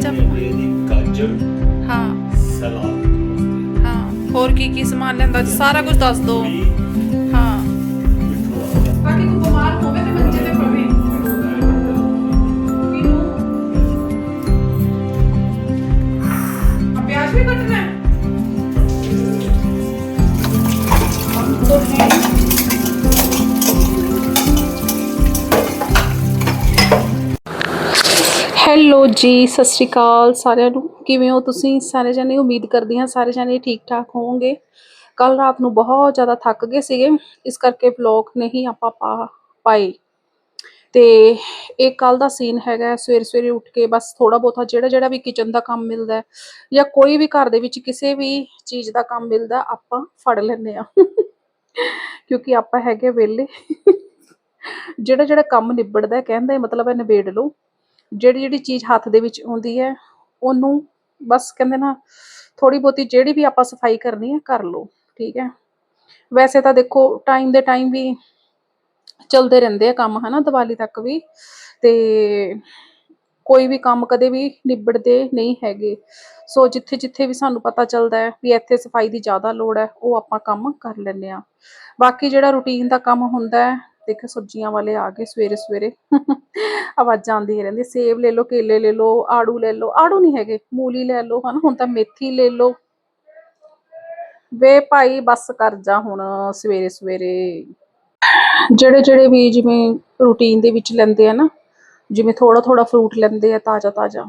ਗਾਜਰ ਹਾਂ। ਸਲਾਦ ਹਾਂ ਹੋਰ ਕੀ ਕੀ ਸਮਾਨ ਅੱਜ ਸਾਰਾ ਕੁਝ ਦੱਸ ਦੋ। ਹੈਲੋ ਜੀ ਸਤਿ ਸ਼੍ਰੀ ਅਕਾਲ ਸਾਰਿਆਂ ਨੂੰ। ਕਿਵੇਂ ਹੋ ਤੁਸੀਂ? ਸਾਰੇ ਜਣੇ ਉਮੀਦ ਕਰਦੀ ਹਾਂ ਸਾਰੇ ਜਣੇ ਠੀਕ ਠਾਕ ਹੋਵੋਗੇ। ਕੱਲ ਰਾਤ ਨੂੰ ਬਹੁਤ ਜ਼ਿਆਦਾ ਥੱਕ ਗਏ ਸੀਗੇ ਇਸ ਕਰਕੇ ਵਲੌਗ ਨਹੀਂ ਆਪਾਂ ਪਾ ਪਾਏ। ਤੇ ਇਹ ਕੱਲ ਦਾ ਸੀਨ ਹੈਗਾ ਸਵੇਰੇ ਸਵੇਰੇ ਉੱਠ ਕੇ ਬਸ ਥੋੜਾ ਬਹੁਤਾ ਜਿਹੜਾ ਜਿਹੜਾ ਵੀ ਕਿਚਨ ਦਾ ਕੰਮ ਮਿਲਦਾ ਜਾਂ ਕੋਈ ਵੀ ਘਰ ਦੇ ਵਿੱਚ ਕਿਸੇ ਵੀ ਚੀਜ਼ ਦਾ ਕੰਮ ਮਿਲਦਾ ਆਪਾਂ ਫੜ ਲੈਂਦੇ ਆ ਕਿਉਂਕਿ ਆਪਾਂ ਹੈਗੇ ਵਿਹਲੇ। ਜਿਹੜਾ ਜਿਹੜਾ ਕੰਮ ਨਿਬੜਦਾ ਹੈ, ਕਹਿੰਦਾ ਇਹ ਮਤਲਬ ਹੈ ਨਿਬੇੜ ਲਓ। ਜਿਹੜੀ ਜਿਹੜੀ ਚੀਜ਼ ਹੱਥ ਦੇ ਵਿੱਚ ਆਉਂਦੀ ਹੈ, ਉਹਨੂੰ ਬਸ ਕਹਿੰਦੇ ਨਾ ਥੋੜੀ ਬਹੁਤੀ ਜਿਹੜੀ ਵੀ ਆਪਾਂ ਸਫ਼ਾਈ ਕਰਨੀ ਹੈ, ਕਰ ਲਓ, ਠੀਕ ਹੈ। ਵੈਸੇ ਤਾਂ ਦੇਖੋ ਟਾਈਮ ਦੇ ਟਾਈਮ ਵੀ ਚਲਦੇ ਰਹਿੰਦੇ ਆ ਕੰਮ, ਹਨਾ, ਦੀਵਾਲੀ ਤੱਕ ਵੀ। ਤੇ ਕੋਈ ਵੀ ਕੰਮ ਕਦੇ ਵੀ ਨਿਬੜਦੇ ਨਹੀਂ ਹੈਗੇ। ਸੋ ਜਿੱਥੇ ਜਿੱਥੇ ਵੀ ਸਾਨੂੰ ਪਤਾ ਚੱਲਦਾ ਹੈ ਵੀ ਇੱਥੇ ਸਫ਼ਾਈ ਦੀ ਜ਼ਿਆਦਾ ਲੋੜ ਹੈ, ਉਹ ਆਪਾਂ ਕੰਮ ਕਰ ਲੈਂਦੇ ਆ ਬਾਕੀ ਜਿਹੜਾ ਰੂਟੀਨ ਦਾ ਕੰਮ ਹੁੰਦਾ ਹੈ ਦੇਖੋ ਸਬਜ਼ੀਆਂ ਵਾਲੇ ਆ ਗਏ ਸਵੇਰੇ ਸਵੇਰੇ। ਆਵਾਜ਼ਾਂ ਆਉਂਦੀਆਂ ਰਹਿੰਦੀਆਂ, ਸੇਬ ਲੈ ਲਓ, ਕੇਲੇ ਲੈ ਲਓ, ਆੜੂ ਲੈ ਲਓ, ਆੜੂ ਨਹੀਂ ਹੈਗੇ, ਮੂਲੀ ਲੈ ਲਓ, ਹਨਾ, ਹੁਣ ਤਾਂ ਮੇਥੀ ਲੈ ਲਓ। ਵੇ ਭਾਈ, ਬੱਸ ਕਰ ਜਾ ਹੁਣ ਸਵੇਰੇ ਸਵੇਰੇ। ਜਿਹੜੇ ਜਿਹੜੇ ਵੀ ਜਿਵੇਂ ਰੂਟੀਨ ਦੇ ਵਿੱਚ ਲੈਂਦੇ ਆ ਨਾ, ਜਿਵੇਂ ਥੋੜਾ ਥੋੜਾ ਫਰੂਟ ਲੈਂਦੇ ਆ ਤਾਜ਼ਾ ਤਾਜ਼ਾ,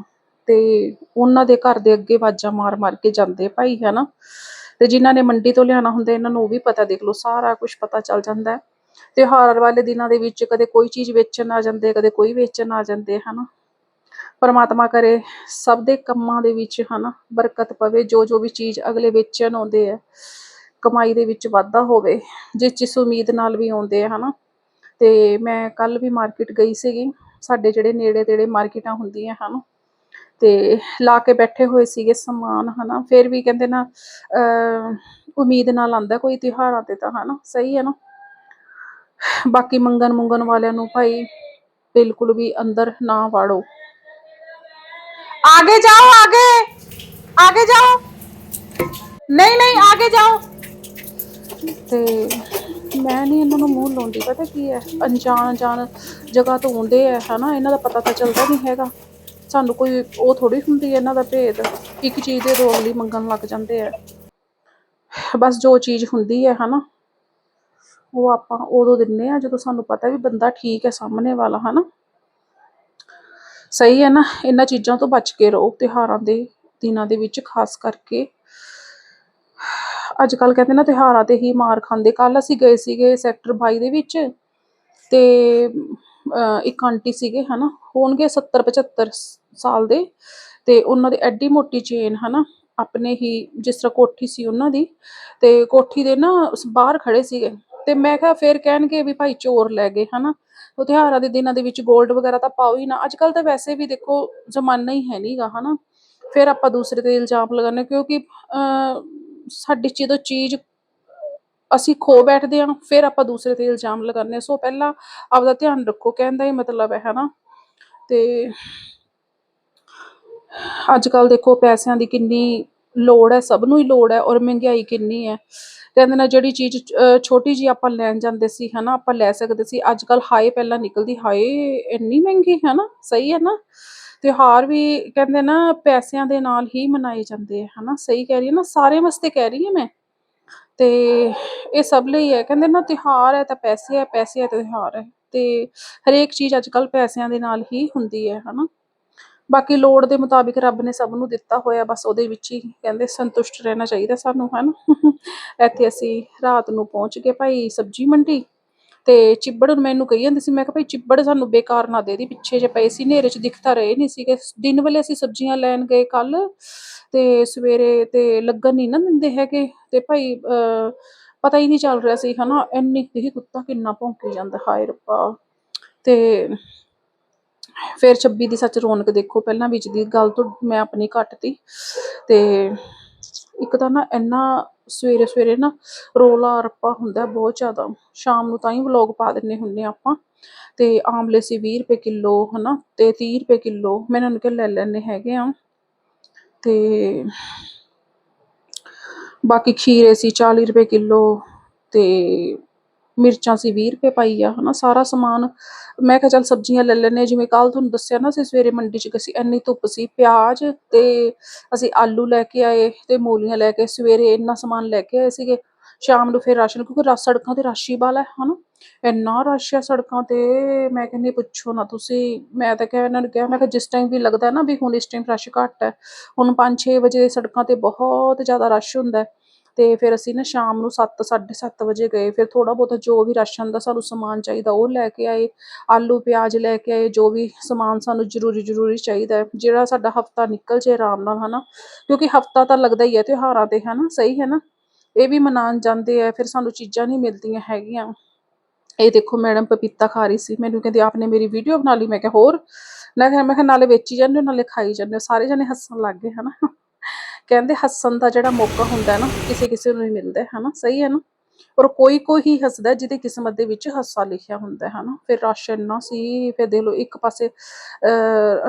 ਤੇ ਉਹਨਾਂ ਦੇ ਘਰ ਦੇ ਅੱਗੇ ਵਾਜਾਂ ਮਾਰ ਮਾਰ ਕੇ ਜਾਂਦੇ ਆ ਭਾਈ, ਹਨਾ। ਤੇ ਜਿਨ੍ਹਾਂ ਨੇ ਮੰਡੀ ਤੋਂ ਲਿਆਣਾ ਹੁੰਦਾ, ਇਹਨਾਂ ਨੂੰ ਉਹ ਵੀ ਪਤਾ ਦੇਖ ਲਓ, ਸਾਰਾ ਕੁਝ ਪਤਾ ਚੱਲ ਜਾਂਦਾ। ਹੈ ਤਿਉਹਾਰ ਵਾਲੇ ਦਿਨਾਂ ਦੇ ਵਿੱਚ ਕਦੇ ਕੋਈ ਚੀਜ਼ ਵੇਚਣ ਆ ਜਾਂਦੇ, ਕਦੇ ਕੋਈ ਵੇਚਣ ਆ ਜਾਂਦੇ, ਹਨਾ? ਪਰਮਾਤਮਾ ਕਰੇ ਸਭ ਦੇ ਕੰਮਾਂ ਦੇ ਵਿੱਚ, ਹਨਾ, ਬਰਕਤ ਪਵੇ, ਜੋ ਜੋ ਵੀ ਚੀਜ਼ ਅਗਲੇ ਵੇਚਣ ਆਉਂਦੇ ਆ, ਕਮਾਈ ਦੇ ਵਿੱਚ ਵਾਧਾ ਹੋਵੇ, ਜਿਸ ਜਿਸ ਉਮੀਦ ਨਾਲ ਵੀ ਆਉਂਦੇ ਆ, ਹਨਾ? ਤੇ ਮੈਂ ਕੱਲ ਵੀ ਮਾਰਕੀਟ ਗਈ ਸੀਗੀ, ਸਾਡੇ ਜਿਹੜੇ ਨੇੜੇ ਤੇੜੇ ਮਾਰਕੀਟਾਂ ਹੁੰਦੀਆਂ, ਹਨ? ਤੇ ਲਾ ਕੇ ਬੈਠੇ ਹੋਏ ਸੀਗੇ ਸਮਾਨ, ਹਨਾ? ਫਿਰ ਵੀ ਕਹਿੰਦੇ ਨਾ, ਅਹ, ਉਮੀਦ ਨਾਲ ਆਂਦਾ ਕੋਈ ਤਿਉਹਾਰਾਂ ਤੇ ਤਾਂ, ਹਨਾ? ਸਹੀ ਹੈ ਨਾ? ਬਾਕੀ ਮੰਗਣ ਮੁੰਗਣ ਵਾਲਿਆਂ ਨੂੰ ਭਾਈ ਬਿਲਕੁਲ ਵੀ ਅੰਦਰ ਨਾ ਵਾੜੋ आगे जाओ आगे आगे जाओ ਨਹੀਂ ਨਹੀਂ ਆਗੇ ਜਾਓ ਤੇ ਮੈਂ ਨਹੀਂ ਇਹਨਾਂ ਨੂੰ ਮੂੰਹ ਲਾਉਂਦੀ ਪਤਾ ਕੀ ਹੈ ਅਣਜਾਣ ਅਣਜਾਣ ਜਗ੍ਹਾ ਤੋਂ ਆਉਂਦੇ ਆ ਹਨਾ ਇਹਨਾਂ ਦਾ ਪਤਾ ਤਾਂ ਚੱਲਦਾ ਨਹੀਂ ਹੈਗਾ ਸਾਨੂੰ ਕੋਈ ਉਹ ਥੋੜੀ ਹੁੰਦੀ ਹੈ ਇਹਨਾਂ ਦਾ ਭੇਦ ਇੱਕ ਚੀਜ਼ ਦੇ ਦੋ ਅਗਲੀ ਮੰਗਣ ਲੱਗ ਜਾਂਦੇ ਆ ਬਸ ਜੋ ਚੀਜ਼ ਹੁੰਦੀ ਹੈ ਹਨਾ ਉਹ ਆਪਾਂ ਉਦੋਂ ਦਿੰਨੇ ਆ ਜਦੋਂ ਸਾਨੂੰ ਪਤਾ ਵੀ ਬੰਦਾ ਠੀਕ ਹੈ ਸਾਹਮਣੇ ਵਾਲਾ ਹਨਾ? ਸਹੀ ਹੈ ਨਾ? ਇਹਨਾਂ ਚੀਜ਼ਾਂ ਤੋਂ ਬਚ ਕੇ ਰਹੋ ਤਿਉਹਾਰਾਂ ਦੇ ਦਿਨਾਂ ਦੇ ਵਿੱਚ ਖਾਸ ਕਰਕੇ। ਅੱਜ ਕੱਲ ਕਹਿੰਦੇ ਨਾ ਤਿਉਹਾਰਾਂ ਤੇ ਹੀ ਮਾਰ ਖਾਂਦੇ। ਕੱਲ ਅਸੀਂ ਗਏ ਸੀਗੇ ਸੈਕਟਰ 22 ਦੇ ਵਿੱਚ ਤੇ ਅਹ, ਇੱਕ ਆਂਟੀ ਸੀਗੇ ਹਨਾ? ਹੋਣਗੇ 70 75 ਸਾਲ ਦੇ ਤੇ ਉਹਨਾਂ ਦੀ ਐਡੀ ਮੋਟੀ ਚੇਨ ਹਨਾ? ਆਪਣੇ ਹੀ ਜਿਸ ਤਰ੍ਹਾਂ ਕੋਠੀ ਸੀ ਉਹਨਾਂ ਦੀ ਤੇ ਕੋਠੀ ਦੇ ਨਾ ਬਾਹਰ ਖੜੇ ਸੀਗੇ। ਤੇ ਮੈਂ ਕਿਹਾ ਫਿਰ ਕਹਿਣਗੇ ਵੀ ਭਾਈ ਚੋਰ ਲੈ ਗਏ ਹਨਾ? ਉਹ ਤਿਉਹਾਰਾਂ ਦੇ ਦਿਨਾਂ ਦੇ ਵਿੱਚ 골ਡ ਵਗੈਰਾ ਤਾਂ ਪਾਓ ਹੀ ਨਾ। ਅੱਜ ਕੱਲ ਤਾਂ ਵੈਸੇ ਵੀ ਦੇਖੋ ਜ਼ਮਾਨਾ ਹੀ ਹੈ ਨਹੀਂਗਾ ਹਨਾ? ਫਿਰ ਆਪਾਂ ਦੂਸਰੇ ਤੇ ਇਲਜ਼ਾਮ ਲਗਾਉਂਦੇ ਕਿਉਂਕਿ ਅਹ, ਸਾਡੀ ਜਦੋਂ ਚੀਜ਼ ਅਸੀਂ ਖੋ ਬੈਠਦੇ ਹਾਂ ਫਿਰ ਆਪਾਂ ਦੂਸਰੇ ਤੇ ਇਲਜ਼ਾਮ ਲਗਾਉਂਦੇ ਸੋ ਪਹਿਲਾਂ ਆਪਦਾ ਧਿਆਨ ਰੱਖੋ ਕਹਿਣ ਦਾ ਹੀ ਮਤਲਬ ਹੈ ਹਨਾ? ਤੇ ਅੱਜ ਕੱਲ ਦੇਖੋ ਪੈਸਿਆਂ ਦੀ ਕਿੰਨੀ ਲੋੜ ਹੈ ਸਭ ਨੂੰ ਹੀ ਲੋੜ ਹੈ ਔਰ ਮਹਿੰਗਾਈ ਕਿੰਨੀ ਹੈ। ਕਹਿੰਦੇ ਨਾ ਜਿਹੜੀ ਚੀਜ਼ ਛੋਟੀ ਜੀ ਆਪਾਂ ਲੈਣ ਜਾਂਦੇ ਸੀ, ਹਨਾ, ਆਪਾਂ ਲੈ ਸਕਦੇ ਸੀ। ਅੱਜ ਕੱਲ ਹਾਏ, ਪਹਿਲਾਂ ਨਿਕਲਦੀ, ਹਾਏ, ਇੰਨੀ ਮਹਿੰਗੀ ਹੈ ਨਾ ਸਹੀ ਹੈ ਨਾ? ਤਿਉਹਾਰ ਵੀ ਕਹਿੰਦੇ ਨਾ, ਪੈਸਿਆਂ ਦੇ ਨਾਲ ਹੀ ਮਨਾਏ ਜਾਂਦੇ ਆ, ਹਨਾ, ਸਹੀ ਕਹਿ ਰਹੀ ਹਾਂ ਨਾ? ਸਾਰਿਆਂ ਵਾਸਤੇ ਕਹਿ ਰਹੀ ਹਾਂ ਮੈਂ। ਤੇ ਇਹ ਸਭ ਲਈ ਹੈ, ਕਹਿੰਦੇ ਨਾ, ਤਿਉਹਾਰ ਹੈ ਤਾਂ ਪੈਸੇ ਹੈ ਪੈਸੇ ਹੈ ਤਾਂ ਤਿਉਹਾਰ ਹੈ। ਤੇ ਹਰੇਕ ਚੀਜ਼ ਅੱਜ ਕੱਲ ਪੈਸਿਆਂ ਦੇ ਨਾਲ ਹੀ ਹੁੰਦੀ ਹੈ, ਹਨਾ? ਬਾਕੀ ਲੋੜ ਦੇ ਮੁਤਾਬਿਕ ਰੱਬ ਨੇ ਸਭ ਨੂੰ ਦਿੱਤਾ ਹੋਇਆ, ਬਸ ਉਹਦੇ ਵਿੱਚ ਹੀ ਕਹਿੰਦੇ ਸੰਤੁਸ਼ਟ ਰਹਿਣਾ ਚਾਹੀਦਾ ਸਾਨੂੰ, ਹਨਾ? ਇੱਥੇ ਅਸੀਂ ਰਾਤ ਨੂੰ ਪਹੁੰਚ ਗਏ ਭਾਈ ਸਬਜੀ ਮੰਡੀ ਤੇ ਚਿੱਬੜ ਮੈਨੂੰ ਕਹੀ ਜਾਂਦੀ ਸੀ, ਮੈਂ ਕਿਹਾ ਭਾਈ ਚਿੱਬੜ ਸਾਨੂੰ ਬੇਕਾਰ ਨਾ ਦੇ ਦੀ, ਪਿੱਛੇ ਜੇ ਪਏ ਸੀ, ਹਨੇਰੇ 'ਚ ਦਿਖਤਾ ਰਹੇ ਨਹੀਂ ਸੀਗੇ। ਦਿਨ ਵੇਲੇ ਅਸੀਂ ਸਬਜ਼ੀਆਂ ਲੈਣ ਗਏ ਕੱਲ ਤੇ ਸਵੇਰੇ ਤੇ ਲੱਗਣ ਨਹੀਂ ਨਾ ਦਿੰਦੇ ਹੈਗੇ ਤੇ ਭਾਈ ਪਤਾ ਹੀ ਨਹੀਂ ਚੱਲ ਰਿਹਾ ਸੀ, ਹਨਾ? ਇੰਨੀ, ਦੇਖੀ ਕੁੱਤਾ ਕਿੰਨਾ ਭੌਂਕੀ ਜਾਂਦਾ, ਹਾਏ ਰੱਬਾ। ਤੇ ਫਿਰ 26 ਦੀ ਸੱਚ ਰੌਣਕ ਦੇਖੋ, ਪਹਿਲਾਂ ਵਿੱਚ ਦੀ ਗੱਲ ਤੋਂ ਮੈਂ ਆਪਣੀ ਕੱਟਤੀ ਤੇ। ਇੱਕ ਤਾਂ ਨਾ ਇੰਨਾ ਸਵੇਰੇ ਸਵੇਰੇ ਨਾ ਰੋਲਾ ਰੱਪਾ ਹੁੰਦਾ ਬਹੁਤ ਜ਼ਿਆਦਾ। ਸ਼ਾਮ ਨੂੰ ਤਾਂ ਹੀ ਵਲੌਗ ਪਾ ਦਿੰਨੇ ਹੁੰਨੇ ਆਪਾਂ। ਤੇ ਆਮਲੇ ਸੀ 20 ਰੁਪਏ ਕਿਲੋ, ਹਨਾ? ਤੇ 30 ਰੁਪਏ ਕਿਲੋ, ਮੈਂ ਇਹਨਾਂ ਨੂੰ ਕਿਹਾ ਲੈ ਲੈਣੇ ਹੈਗੇ ਆ। ਤੇ ਬਾਕੀ ਖੀਰੇ ਸੀ 40 ਰੁਪਏ ਕਿਲੋ ਤੇ ਮਿਰਚਾਂ ਸੀ 20 ਰੁਪਏ ਪਾਈ ਆ, ਹਨਾ, ਸਾਰਾ ਸਮਾਨ। ਮੈਂ ਕਿਹਾ ਚੱਲ ਸਬਜ਼ੀਆਂ ਲੈ ਲੈਨੇ ਜਿਵੇਂ ਕੱਲ ਤੁਹਾਨੂੰ ਦੱਸਿਆ ਨਾ, ਅਸੀਂ ਸਵੇਰੇ ਮੰਡੀ ਚ ਗਏ ਸੀ ਇੰਨੀ ਧੁੱਪ ਸੀ, ਪਿਆਜ਼ ਤੇ ਅਸੀਂ ਆਲੂ ਲੈ ਕੇ ਆਏ ਤੇ ਮੂਲੀਆਂ ਲੈ ਕੇ ਸਵੇਰੇ ਇੰਨਾ ਸਮਾਨ ਲੈ ਕੇ ਆਏ ਸੀਗੇ, ਸ਼ਾਮ ਨੂੰ ਫਿਰ ਰਾਸ਼ਨ, ਕਿਉਂਕਿ ਰਾ ਸੜਕਾਂ ਤੇ ਰਸ਼ ਹੀ ਵਾਲਾ ਹੈ, ਹਨਾ। ਇੰਨਾ ਰਸ਼ ਹੈ ਸੜਕਾਂ ਤੇ, ਮੈਂ ਕਹਿੰਦੀ ਪੁੱਛੋ ਨਾ ਤੁਸੀਂ, ਮੈਂ ਤਾਂ ਕਿਹਾ ਇਹਨਾਂ ਨੂੰ ਕਿਹਾ, ਮੈਂ ਕਿਹਾ ਜਿਸ ਟਾਈਮ ਵੀ ਲੱਗਦਾ ਨਾ ਵੀ ਹੁਣ ਇਸ ਟਾਈਮ ਰਸ਼ ਘੱਟ ਹੈ, ਹੁਣ 5-6 ਵਜੇ ਸੜਕਾਂ ਤੇ ਬਹੁਤ ਜ਼ਿਆਦਾ ਰਸ਼ ਹੁੰਦਾ ਹੈ। ਅਤੇ ਫਿਰ ਅਸੀਂ ਨਾ ਸ਼ਾਮ ਨੂੰ 7 7:30 ਵਜੇ ਗਏ, ਫਿਰ ਥੋੜ੍ਹਾ ਬਹੁਤਾ ਜੋ ਵੀ ਰਾਸ਼ਨ ਦਾ ਸਾਨੂੰ ਸਮਾਨ ਚਾਹੀਦਾ ਉਹ ਲੈ ਕੇ ਆਏ, ਆਲੂ, ਪਿਆਜ਼ ਲੈ ਕੇ ਆਏ, ਜੋ ਵੀ ਸਮਾਨ ਸਾਨੂੰ ਜ਼ਰੂਰੀ ਜ਼ਰੂਰੀ ਚਾਹੀਦਾ ਜਿਹੜਾ ਸਾਡਾ ਹਫਤਾ ਨਿਕਲ ਜੇ ਆਰਾਮ ਨਾਲ ਹੈ ਨਾ ਕਿਉਂਕਿ ਹਫਤਾ ਤਾਂ ਲੱਗਦਾ ਹੀ ਹੈ ਤਿਉਹਾਰਾਂ ਤੇ ਹੈ ਨਾ ਸਹੀ ਹੈ ਨਾ, ਇਹ ਵੀ ਮਨਾਉਣ ਜਾਂਦੇ ਆ ਫਿਰ ਸਾਨੂੰ ਚੀਜ਼ਾਂ ਨਹੀਂ ਮਿਲਦੀਆਂ ਹੈਗੀਆਂ। ਇਹ ਦੇਖੋ ਮੈਡਮ ਪਪੀਤਾ ਖਾ ਰਹੀ ਸੀ, ਮੈਨੂੰ ਕਹਿੰਦੀ ਆਪਨੇ ਮੇਰੀ ਵੀਡੀਓ ਬਣਾ ਲਈ, ਮੈਂ ਕਿਹਾ ਹੋਰ, ਮੈਂ ਕਿਹਾ ਮੈਂ ਕਿਹਾ ਨਾਲੇ ਵੇਚੀ ਜਾਂਦੇ ਹੋ, ਨਾਲੇ ਖਾਈ ਜਾਂਦੇ ਹੋ, ਸਾਰੇ ਜਣੇ ਹੱਸਣ ਲੱਗ ਗਏ, ਹਨਾ। ਕਹਿੰਦੇ ਹੱਸਣ ਦਾ ਜਿਹੜਾ ਮੌਕਾ ਹੁੰਦਾ ਨਾ, ਕਿਸੇ ਕਿਸੇ ਨੂੰ ਹੀ ਮਿਲਦਾ ਹੈ ਨਾ ਸਹੀ ਹੈ ਨਾ? ਔਰ ਕੋਈ ਕੋਈ ਹੀ ਹੱਸਦਾ ਹੈ ਜਿਹਦੀ ਕਿਸਮਤ ਦੇ ਵਿੱਚ ਹਾਸਾ ਲਿਖਿਆ ਹੁੰਦਾ ਹੈ ਨਾ ਫਿਰ ਰਸ਼ ਇੰਨਾ ਸੀ, ਫਿਰ ਦੇਖ ਲਓ ਇੱਕ ਪਾਸੇ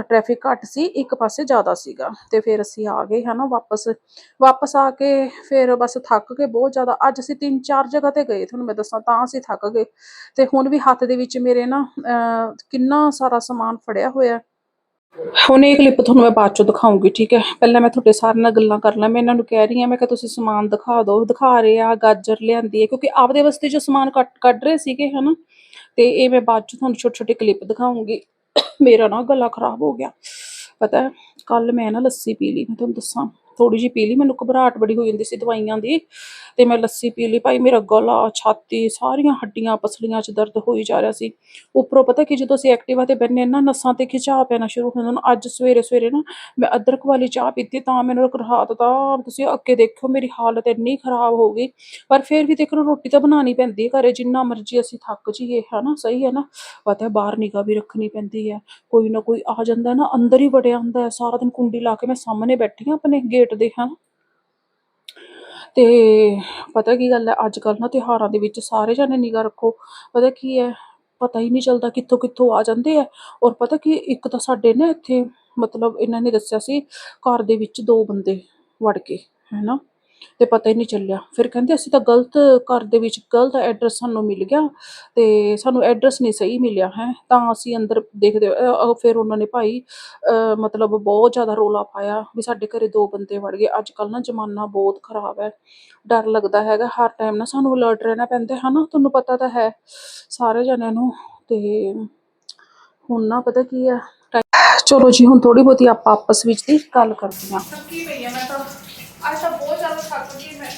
ਟ੍ਰੈਫਿਕ ਘੱਟ ਸੀ, ਇੱਕ ਪਾਸੇ ਜ਼ਿਆਦਾ ਸੀਗਾ। ਤੇ ਫਿਰ ਅਸੀਂ ਆ ਗਏ, ਹਨਾ? ਵਾਪਸ ਵਾਪਸ ਆ ਕੇ ਫਿਰ ਬਸ ਥੱਕ ਗਏ, ਬਹੁਤ ਜ਼ਿਆਦਾ। ਅੱਜ ਅਸੀਂ ਤਿੰਨ ਚਾਰ ਜਗ੍ਹਾ ਤੇ ਗਏ, ਤੁਹਾਨੂੰ ਮੈਂ ਦੱਸਾਂ, ਤਾਂ ਅਸੀਂ ਥੱਕ ਗਏ। ਤੇ ਹੁਣ ਵੀ ਹੱਥ ਦੇ ਵਿੱਚ ਮੇਰੇ ਨਾ ਕਿੰਨਾ ਸਾਰਾ ਸਮਾਨ ਫੜਿਆ ਹੋਇਆ ਹੁਣ ਇਹ ਕਲਿੱਪ ਤੁਹਾਨੂੰ ਮੈਂ ਬਾਅਦ ਚੋਂ ਦਿਖਾਉਂਗੀ, ਠੀਕ ਹੈ? ਪਹਿਲਾਂ ਮੈਂ ਤੁਹਾਡੇ ਸਾਰਿਆਂ ਨਾਲ ਗੱਲਾਂ ਕਰ ਲਾਂ, ਮੈਂ ਇਹਨਾਂ ਨੂੰ ਕਹਿ ਰਹੀ ਹਾਂ, ਮੈਂ ਕਿ ਤੁਸੀਂ ਸਮਾਨ ਦਿਖਾ ਦਿਓ, ਦਿਖਾ ਰਹੇ ਆ, ਗਾਜਰ ਲਿਆਂਦੀ ਹੈ, ਕਿਉਂਕਿ ਆਪਦੇ ਵਾਸਤੇ ਜੋ ਸਮਾਨ ਕੱਟ, ਕੱਢ ਰਹੇ ਸੀਗੇ, ਹਨਾ? ਤੇ ਇਹ ਮੈਂ ਬਾਅਦ 'ਚੋਂ ਤੁਹਾਨੂੰ ਛੋਟੇ ਛੋਟੇ ਕਲਿੱਪ ਦਿਖਾਉਂਗੀ। ਮੇਰਾ ਨਾ ਗਲਾ ਖਰਾਬ ਹੋ ਗਿਆ। ਪਤਾ ਕੱਲ ਮੈਂ ਨਾ ਲੱਸੀ ਪੀ ਲਈ, ਮੈਂ ਤੁਹਾਨੂੰ ਦੱਸਾਂ। ਥੋੜੀ ਜਿਹੀ ਪੀ ਲਈ, ਮੈਨੂੰ ਘਬਰਾਹਟ ਬੜੀ ਹੋਈ ਜਾਂਦੀ ਸੀ ਦਵਾਈਆਂ ਦੀ ਤੇ ਮੈਂ ਲੱਸੀ ਪੀ ਲਈ। ਭਾਈ ਮੇਰਾ ਗਲਾ, ਛਾਤੀ ਸਾਰੀਆਂ ਹੱਡੀਆਂ ਪਸਲੀਆਂ 'ਚ ਦਰਦ ਹੋਈ ਜਾ ਰਿਹਾ ਸੀ। ਉੱਪਰੋਂ ਪਤਾ ਕਿ, ਜਦੋਂ ਅਸੀਂ ਐਕਟਿਵਾ ਤੇ ਬੈਠਨੇ ਨਾ, ਨਸਾਂ ਤੇ ਖਿਚਾਅ ਪੈਣਾ ਸ਼ੁਰੂ ਹੋ ਜਾਂਦਾ ਅੱਜ ਸਵੇਰੇ ਸਵੇਰੇ ਨਾ ਮੈਂ ਅਦਰਕ ਵਾਲੀ ਚਾਹ ਪੀਤੀ ਤਾਂ ਮੈਨੂੰ ਰਾਹਤ ਤਾਂ ਤੁਸੀਂ ਅੱਗੇ ਦੇਖੋ ਮੇਰੀ ਹਾਲਤ ਇੰਨੀ ਖਰਾਬ ਹੋ ਗਈ। ਪਰ ਫਿਰ ਵੀ ਦੇਖੋ ਰੋਟੀ ਤਾਂ ਬਣਾਉਣੀ ਪੈਂਦੀ ਹੈ ਘਰੇ, ਜਿੰਨਾ ਮਰਜ਼ੀ ਅਸੀਂ ਥੱਕ ਜਾਈਏ, ਹਨਾ, ਸਹੀ ਹੈ ਨਾ? ਪਤਾ ਹੈ ਬਾਹਰ ਨਿਗਾਹ ਵੀ ਰੱਖਣੀ ਪੈਂਦੀ ਹੈ। ਕੋਈ ਨਾ ਕੋਈ ਆ ਜਾਂਦਾ ਨਾ, ਅੰਦਰ ਹੀ ਵੜਿਆ ਹੁੰਦਾ ਹੈ, ਸਾਰਾ ਦਿਨ ਕੁੰਡੀ ਲਾ ਕੇ ਮੈਂ ਸਾਹਮਣੇ ਬੈਠੀ ਹਾਂ ਆਪਣੇ ਗੇਟ ਦੇ ਹਾਂ। ਤੇ ਪਤਾ ਕੀ ਗੱਲ ਹੈ ਅੱਜ ਕੱਲ ਨਾ ਤਿਉਹਾਰਾਂ ਦੇ ਵਿੱਚ ਸਾਰੇ ਜਾਣੇ ਨਿਗਾਹ ਰੱਖੋ। ਪਤਾ ਕੀ ਹੈ, ਪਤਾ ਹੀ ਨਹੀਂ ਚੱਲਦਾ ਕਿੱਥੋਂ ਕਿੱਥੋਂ ਆ ਜਾਂਦੇ ਆ। ਔਰ ਪਤਾ ਕੀ, ਇੱਕ ਤਾਂ ਸਾਡੇ ਨਾ ਇੱਥੇ ਮਤਲਬ ਇਹਨਾਂ ਨੇ ਦੱਸਿਆ ਸੀ, ਘਰ ਦੇ ਵਿੱਚ ਦੋ ਬੰਦੇ ਵੜ ਕੇ ਹੈਨਾ ਤੇ ਪਤਾ ਹੀ ਨਹੀਂ ਚੱਲਿਆ। ਫਿਰ ਕਹਿੰਦੇ ਅਸੀਂ ਤਾਂ ਗਲਤ ਘਰ ਦੇ ਵਿੱਚ ਗਲਤ ਐਡਰੈਸ ਸਾਨੂੰ ਮਿਲ ਗਿਆ ਤੇ ਸਾਨੂੰ ਐਡਰੈਸ ਨਹੀਂ ਸਹੀ ਮਿਲਿਆ ਹੈ। ਤਾਂ ਅਸੀਂ ਅੰਦਰ ਦੇਖਦੇ ਅ, ਫਿਰ ਉਹਨਾਂ ਨੇ ਭਾਈ ਅ, ਮਤਲਬ ਬਹੁਤ ਜ਼ਿਆਦਾ ਰੋਲਾ ਪਾਇਆ ਵੀ ਸਾਡੇ ਘਰੇ ਦੋ ਬੰਦੇ ਵੜ ਗਏ। ਅੱਜ ਕੱਲ ਨਾ ਜ਼ਮਾਨਾ ਬਹੁਤ ਖਰਾਬ ਹੈ। ਡਰ ਲੱਗਦਾ ਹੈਗਾ ਹਰ ਟਾਈਮ ਨਾ ਸਾਨੂੰ ਅਲਰਟ ਰਹਿਣਾ ਪੈਂਦਾ ਹੈ ਨਾ ਤੁਹਾਨੂੰ ਪਤਾ ਤਾਂ ਹੈ ਸਾਰੇ ਜਣਿਆਂ ਨੂੰ ਤੇ ਹੁਣ ਨਾ ਪਤਾ ਕੀ ਆ ਚਲੋ ਜੀ ਹੁਣ ਥੋੜੀ ਬਹੁਤੀ ਆਪਾਂ ਆਪਸ ਵਿੱਚ ਦੀ ਗੱਲ ਕਰਦੇ ਹਾਂ। ਪਈ ਆ? ਮੈਂ ਤਾਂ ਅੱਜ ਤਾਂ ਬਹੁਤ ਜ਼ਿਆਦਾ ਥੱਕ ਗਈ ਮੈਂ।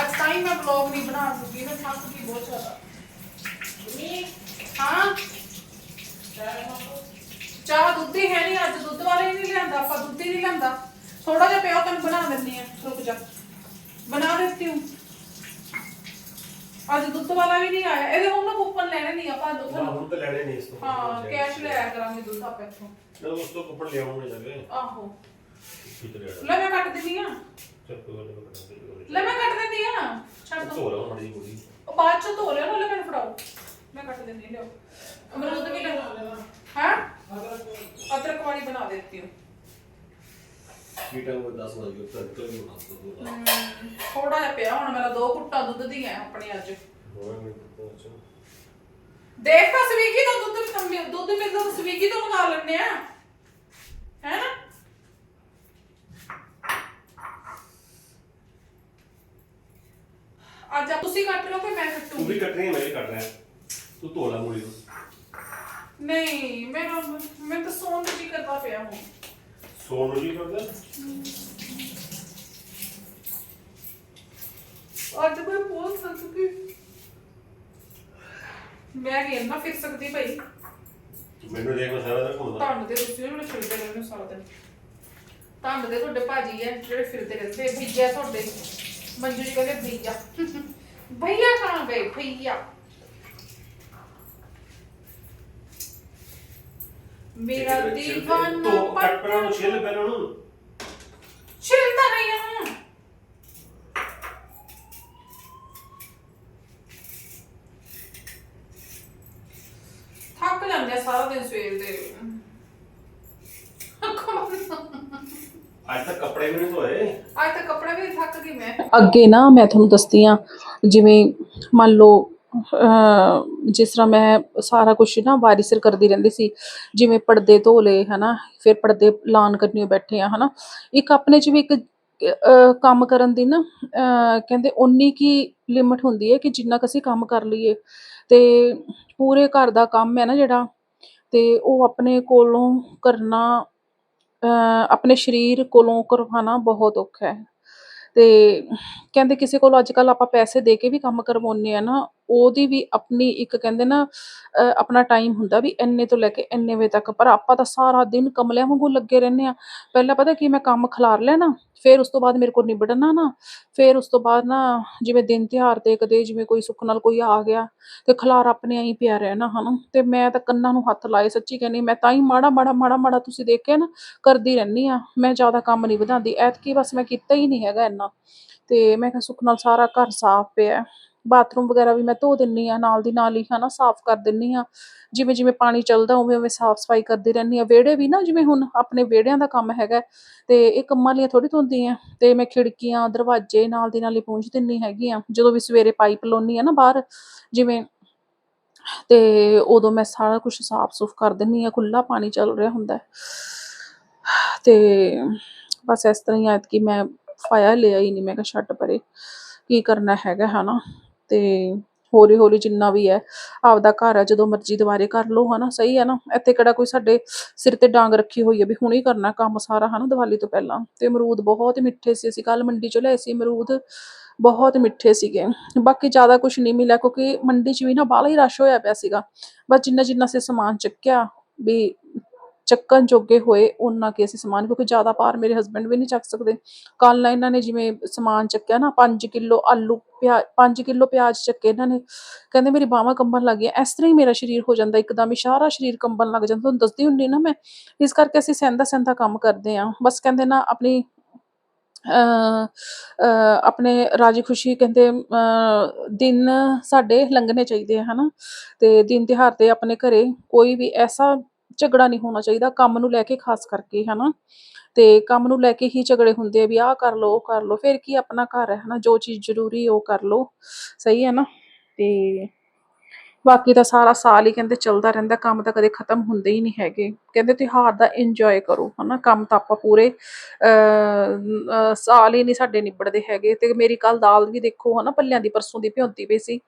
ਅੱਜ ਤਾਂ ਹੀ ਮੈਂ ਵਲੌਗ ਨਹੀਂ ਬਣਾ ਸਕੀ ਮੈਂ ਥੱਕ ਗਈ ਬਹੁਤ ਜ਼ਿਆਦਾ। ਹਾਂ। ਚਾਹ ਦੁੱਧ ਹੀ ਹੈ ਨਹੀਂ ਅੱਜ ਦੁੱਧ ਵਾਲੇ ਹੀ ਨਹੀਂ ਲਿਆਂਦਾ ਆਪਾਂ ਦੁੱਧ ਹੀ ਨਹੀਂ ਲਿਆਂਦਾ। ਥੋੜਾ ਜਿਹਾ ਪਿਆ ਤੈਨੂੰ ਬਣਾ ਦਿੰਨੀ ਆ ਰੁਕ ਜਾ। ਬਣਾ ਦੇਤੀ ਹੂੰ। ਅੱਜ ਦੁੱਧ ਵਾਲਾ ਵੀ ਨਹੀਂ ਆਇਆ ਇਹਦੇ ਹੁਣ ਨਾ ਕੂਪਨ ਲੈਣੇ ਨਹੀਂ ਆਪਾਂ ਦੁੱਧ ਹੁਣ ਤਾਂ ਲੈਣੇ ਨਹੀਂ ਇਸ ਤੋਂ ਹਾਂ ਕੈਸ਼ ਲਿਆ ਕਰਾਂਗੇ ਦੁੱਧ ਆਪਾਂ ਇੱਥੋਂ। ਜਦੋਂ ਉਸ ਤੋਂ ਕੱਪੜ ਲਿਆਉਣੇ ਜਾਵੇ ਆਹੋ। ਲੈ ਮੈਂ ਕੱਟ ਦਿੰਦੀ ਆ। ਲੈ ਮੈਂ ਕੱਟ ਦਿੰਦੀ ਆ। ਛੱਡ ਦੋ। ਉਹ ਬਾਅਦ ਚ ਧੋ ਲਿਓ ਨਾ ਲੈ ਮੈਨੂੰ ਫੜਾਓ। ਮੈਂ ਕੱਟ ਦਿੰਦੀ ਲਿਓ ਅਮਰੂਦ ਕੀ ਲੈ ਹਾਂ? ਅਦਰਕ ਵਾਲੀ। ਬਣਾ ਦੇਤੀ ਹੂੰ ਮੀਟਾ ਉਹ 10 ਵਜੇ ਤੱਕ ਨਿਕਲ ਗਿਆ ਹੱਥ ਤੋਂ ਥੋੜਾ ਜਿਹਾ ਪਿਆ ਹੁਣ ਮੇਰਾ ਦੋ ਘੁੱਟਾ ਦੁੱਧ ਦੀਆਂ ਆਪਣੇ ਅੱਜ। ਦੇਖ ਤਾਂ ਸਵੀਗੀ ਤੋਂ ਦੁੱਧ ਵੀ ਦੁੱਧ ਮਿਲਦਾ ਤਾਂ ਸਵੀਗੀ ਤੋਂ ਮੰਗਾ ਲੈਣੇ ਆ। ਹੈ? ਅੱਜ ਤੁਸੀਂ ਕੱਟ ਲਓ ਕਿ ਮੈਂ ਤੂੰ ਕੱਟੂਗੀ ਵੀ ਕੱਟ ਰਹੀ ਹੈ ਮੈਂ ਵੀ ਕੱਟ ਰਿਹਾ ਤੂੰ ਧੋ ਲਾ ਮੋੜੀ ਨੂੰ। ਨਹੀਂ ਮੈਂ ਮੈਂ ਤਾਂ ਸੌਣ ਦੀ ਕਰਦਾ ਪਿਆ ਹੁਣ। ਸੋਣ ਨੂੰ ਜੀ ਕਰਦਾ ਅੱਜ ਮੈਂ ਥੱਕ ਗਈ ਮੈਂ ਨਹੀਂ ਇੰਨਾ ਫਿਰ ਸਕਦੀ ਭਾਈ ਮੈਨੂੰ ਦੇਖ ਮੈਂ ਸਾਰਾ ਦਿਨ ਘੁੰਮਦਾ। ਧੰਨ ਦੇ ਤੁਸੀਂ ਉਹਨੂੰ ਫਿਰਦੇ ਰਹਿੰਦੇ ਹੋ ਸਾਰਾ ਦਿਨ। ਧੰਨ ਦੇ ਤੁਹਾਡੇ ਭਾਜੀ ਹੈ ਜਿਹੜੇ ਫਿਰਦੇ ਰਹਿੰਦੇ ਭਈਆ ਤੁਹਾਡੇ। ਮੰਜੂ ਜੀ ਕਹਿੰਦੇ ਭਈਆ ਭਈਆ ਕਹਾਂ ਗਏ ਭਈਆ ਮੇਰਾ ਦੀਵਾਨਾ ਤੋ ਕੱਟ ਪਰਾਂ ਨੂੰ ਛਿੱਲ ਪਹਿਲਾਂ ਨੂੰ ਛਿਲਦਾ ਨਹੀਂ ਹਾਂ ਅੱਜ ਤੱਕ ਕੱਪੜੇ ਵੀ ਨਹੀਂ ਧੋਏ ਅੱਜ ਤਾਂ ਕੱਪੜੇ ਵੀ ਥੱਕ ਗਈ ਮੈਂ ਅੱਗੇ ਨਾ ਮੈਂ ਤੁਹਾਨੂੰ ਦੱਸਦੀ ਆ ਜਿਵੇਂ ਮੰਨ ਲਓ ਜਿਸ ਤਰ੍ਹਾਂ ਮੈਂ ਸਾਰਾ ਕੁਝ ਨਾ ਵਾਰੀ ਸਿਰ ਕਰਦੀ ਰਹਿੰਦੀ ਸੀ, ਜਿਵੇਂ ਪਰਦੇ ਧੋ ਲਏ, ਹਨਾ, ਫਿਰ ਪਰਦੇ ਲਾਨ ਕਰਨੀ ਬੈਠੇ ਆ ਹਨਾ। ਇੱਕ ਆਪਣੇ ਚ ਵੀ ਇੱਕ ਕੰਮ ਕਰਨ ਦੀ ਨਾ ਕਹਿੰਦੇ ਉਨੀ ਕੀ ਲਿਮਟ ਹੁੰਦੀ ਹੈ ਕਿ ਜਿੰਨਾ ਕੁ ਅਸੀਂ ਕੰਮ ਕਰ ਲਈਏ। ਤੇ ਪੂਰੇ ਘਰ ਦਾ ਕੰਮ ਹੈ ਨਾ ਜਿਹੜਾ, ਤੇ ਉਹ ਆਪਣੇ ਕੋਲੋਂ ਕਰਨਾ ਆਪਣੇ ਸਰੀਰ ਕੋਲੋਂ ਕਰਵਾਉਣਾ ਬਹੁਤ ਔਖਾ ਹੈ। ਤੇ ਕਹਿੰਦੇ ਕਿਸੇ ਕੋਲ ਅੱਜ ਕੱਲ੍ਹ ਆਪਾਂ ਪੈਸੇ ਦੇ ਕੇ ਵੀ ਕੰਮ ਕਰਵਾਉਂਦੇ ਹਾਂ ਨਾ ਉਹਦੀ ਵੀ ਆਪਣੀ ਇੱਕ ਕਹਿੰਦੇ ਨਾ ਆਪਣਾ ਟਾਈਮ ਹੁੰਦਾ ਵੀ ਇੰਨੇ ਤੋਂ ਲੈ ਕੇ ਇੰਨੇ ਵਜੇ ਤੱਕ, ਪਰ ਆਪਾਂ ਤਾਂ ਸਾਰਾ ਦਿਨ ਕਮਲਿਆਂ ਵਾਂਗੂ ਲੱਗੇ ਰਹਿੰਦੇ ਆ ਪਹਿਲਾਂ ਪਤਾ ਕੀ ਮੈਂ ਕੰਮ ਖਿਲਾਰ ਲੈਣਾ ਫਿਰ ਉਸ ਤੋਂ ਬਾਅਦ ਮੇਰੇ ਕੋਲ ਨਿਬੜਨਾ ਨਾ, ਫਿਰ ਉਸ ਤੋਂ ਬਾਅਦ ਨਾ ਜਿਵੇਂ ਦਿਨ ਤਿਉਹਾਰ ਤੇ ਕਦੇ ਜਿਵੇਂ ਕੋਈ ਸੁੱਖ ਨਾਲ ਕੋਈ ਆ ਗਿਆ ਤੇ ਖਲਾਰ ਆਪਣੇ ਆਈ ਪਿਆ ਰਹਿਣਾ, ਹਨਾ। ਤੇ ਮੈਂ ਤਾਂ ਕੰਨਾਂ ਨੂੰ ਹੱਥ ਲਾਏ, ਸੱਚੀ ਕਹਿੰਦੀ ਮੈਂ ਤਾਂ ਹੀ ਮਾੜਾ ਮਾੜਾ ਮਾੜਾ ਮਾੜਾ ਤੁਸੀਂ ਦੇਖਿਆ ਨਾ, ਕਰਦੀ ਰਹਿੰਦੀ ਆ ਮੈਂ ਜ਼ਿਆਦਾ ਕੰਮ ਨਹੀਂ ਵਧਾਉਂਦੀ, ਐਤਕੀ ਬਸ ਮੈਂ ਕੀਤਾ ਹੀ ਨਹੀਂ ਹੈਗਾ ਇੰਨਾ। ਤੇ ਮੈਂ ਕਿਹਾ ਸੁੱਖ ਨਾਲ ਸਾਰਾ ਘਰ ਸਾਫ਼ ਪਿਆ। ਬਾਥਰੂਮ ਵਗੈਰਾ ਵੀ ਮੈਂ ਧੋ ਦਿੰਨੀ ਆ ਨਾਲ ਦੀ ਨਾਲ ਹੀ ਹਨਾ ਸਾਫ਼ ਕਰ ਦਿੰਨੀ ਆ ਜਿਵੇਂ ਜਿਵੇਂ ਪਾਣੀ ਚੱਲਦਾ, ਉਵੇਂ ਉਵੇਂ ਸਾਫ਼ ਸਫ਼ਾਈ ਕਰਦੀ ਰਹਿੰਦੀ ਆ ਵਿਹੜੇ ਵੀ ਨਾ, ਜਿਵੇਂ ਹੁਣ ਆਪਣੇ ਵਿਹੜਿਆਂ ਦਾ ਕੰਮ ਹੈਗਾ, ਤੇ ਇਹ ਕੰਮਾਂ ਲਈ ਥੋੜੀ ਧੋਂਦੀ ਆ ਤੇ ਮੈਂ ਖਿੜਕੀਆਂ, ਦਰਵਾਜ਼ੇ ਨਾਲ ਦੀ ਨਾਲ ਹੀ ਪੂੰਝ ਦਿੰਨੀ ਹੈਗੀ ਆ ਜਦੋਂ ਵੀ ਸਵੇਰੇ ਪਾਈਪ ਲਾਉਣੀ ਆ ਨਾ ਬਾਹਰ, ਜਿਵੇਂ ਤੇ ਉਦੋਂ ਮੈਂ ਸਾਰਾ ਕੁਝ ਸਾਫ਼ ਸੁਫ ਕਰ ਦਿੰਨੀ ਆ ਖੁੱਲਾ ਪਾਣੀ ਚੱਲ ਰਿਹਾ ਹੁੰਦਾ। ਤੇ ਬਸ ਇਸ ਤਰ੍ਹਾਂ ਹੀ ਐਤਕੀ ਮੈਂ ਫਾਇਆ ਲਿਆ ਹੀ ਨਹੀਂ। ਮੈਂ ਕਿਹਾ, ਛੱਡ ਪਰੇ, ਕੀ ਕਰਨਾ ਹੈਗਾ ਹਨਾ। ਤੇ ਹੌਲੀ ਹੌਲੀ ਜਿੰਨਾ ਵੀ ਹੈ, ਆਪਦਾ ਘਰ ਹੈ, ਜਦੋਂ ਮਰਜ਼ੀ ਦੁਬਾਰੇ ਕਰ ਲਓ, ਹਨਾ, ਸਹੀ ਹੈ ਨਾ? ਇੱਥੇ ਕਿਹੜਾ ਕੋਈ ਸਾਡੇ ਸਿਰ ਤੇ ਡਾਂਗ ਰੱਖੀ ਹੋਈ ਹੈ ਵੀ ਹੁਣੇ ਕਰਨਾ ਕੰਮ ਸਾਰਾ, ਹਨਾ, ਦੀਵਾਲੀ ਤੋਂ ਪਹਿਲਾਂ? ਤੇ ਅਮਰੂਦ ਬਹੁਤ ਮਿੱਠੇ ਸੀ, ਅਸੀਂ ਕੱਲ ਮੰਡੀ ਚੋਂ ਲਏ ਸੀ ਅਮਰੂਦ, ਬਹੁਤ ਮਿੱਠੇ ਸੀਗੇ। ਬਾਕੀ ਜ਼ਿਆਦਾ ਕੁਝ ਨਹੀਂ ਮਿਲਿਆ ਕਿਉਂਕਿ ਮੰਡੀ 'ਚ ਵੀ ਨਾ ਬਾਹਲਾ ਹੀ ਰਸ਼ ਹੋਇਆ ਪਿਆ ਸੀਗਾ। ਬਸ ਜਿੰਨਾ ਜਿੰਨਾ ਅਸੀਂ ਸਮਾਨ ਚੱਕਿਆ ਵੀ ਚੱਕਣ ਜੋਗੇ ਹੋਏ ਉਹਨਾਂ ਕੇ ਅਸੀਂ ਸਮਾਨ, ਕਿਉਂਕਿ ਜ਼ਿਆਦਾ ਭਾਰ ਮੇਰੇ ਹਸਬੰਡ ਵੀ ਨਹੀਂ ਚੱਕ ਸਕਦੇ। ਕੱਲ ਇਹਨਾਂ ਨੇ ਜਿਵੇਂ ਸਮਾਨ ਚੱਕਿਆ ਨਾ 5 ਕਿਲੋ ਆਲੂ ਪਿਆ 5 ਕਿਲੋ ਪਿਆਜ਼ ਚੱਕੇ ਇਹਨਾਂ ਨੇ। ਕਹਿੰਦੇ ਮੇਰੀ ਬਾਹਾਂ ਕੰਬਣ ਲੱਗ ਗਈਆਂ। ਇਸ ਤਰ੍ਹਾਂ ਹੀ ਮੇਰਾ ਸਰੀਰ ਹੋ ਜਾਂਦਾ ਇੱਕਦਮ ਹੀ ਸਾਰਾ ਸਰੀਰ ਕੰਬਣ ਲੱਗ ਜਾਂਦਾ। ਤੁਹਾਨੂੰ ਦੱਸਦੀ ਹੁੰਦੀ ਨਾ ਮੈਂ, ਇਸ ਕਰਕੇ ਅਸੀਂ ਸਹਿੰਦਾ ਸਹਿੰਦਾ ਕੰਮ ਕਰਦੇ ਆ ਬਸ ਕਹਿੰਦੇ ਨਾ ਆਪਣੀ ਆਪਣੇ ਰਾਜੀ ਖੁਸ਼ੀ ਕਹਿੰਦੇ ਦਿਨ ਸਾਡੇ ਲੰਘਣੇ ਚਾਹੀਦੇ ਆ, ਹਨਾ? ਤੇ ਦਿਨ ਤਿਉਹਾਰ ਤੇ ਆਪਣੇ ਘਰੇ ਕੋਈ ਵੀ ਐਸਾ ਝਗੜਾ ਨਹੀਂ ਹੋਣਾ ਚਾਹੀਦਾ, ਕੰਮ ਨੂੰ ਲੈ ਕੇ ਖਾਸ ਕਰਕੇ, ਹਨਾ। ਤੇ ਕੰਮ ਨੂੰ ਲੈ ਕੇ ਹੀ ਝਗੜੇ ਹੁੰਦੇ ਆ ਵੀ ਆਹ ਕਰ ਲਓ, ਉਹ ਕਰ ਲਓ, ਫਿਰ ਕੀ ਆਪਣਾ ਘਰ ਹੈ, ਹਨਾ। ਜੋ ਚੀਜ਼ ਜ਼ਰੂਰੀ ਉਹ ਕਰ ਲਓ, ਸਹੀ ਹੈ ਨਾ। ਤੇ ਬਾਕੀ ਤਾਂ ਸਾਰਾ ਸਾਲ ਹੀ ਕਹਿੰਦੇ ਚੱਲਦਾ ਰਹਿੰਦਾ, ਕੰਮ ਤਾਂ ਕਦੇ ਖਤਮ ਹੁੰਦੇ ਹੀ ਨਹੀਂ ਹੈਗੇ। ਕਹਿੰਦੇ ਤਿਉਹਾਰ ਦਾ ਇੰਜੋਏ ਕਰੋ, ਹਨਾ। ਕੰਮ ਤਾਂ ਆਪਾਂ ਪੂਰੇ ਸਾਲ ਹੀ ਨਹੀਂ ਸਾਡੇ ਨਿਬੜਦੇ ਹੈਗੇ। ਤੇ ਮੇਰੀ ਕੱਲ ਦਾਲ ਵੀ ਦੇਖੋ, ਹਨਾ, ਭੱਲਿਆਂ ਦੀ, ਪਰਸੋਂ ਦੀ ਭਿਉਂਤੀ ਪਈ ਸੀ।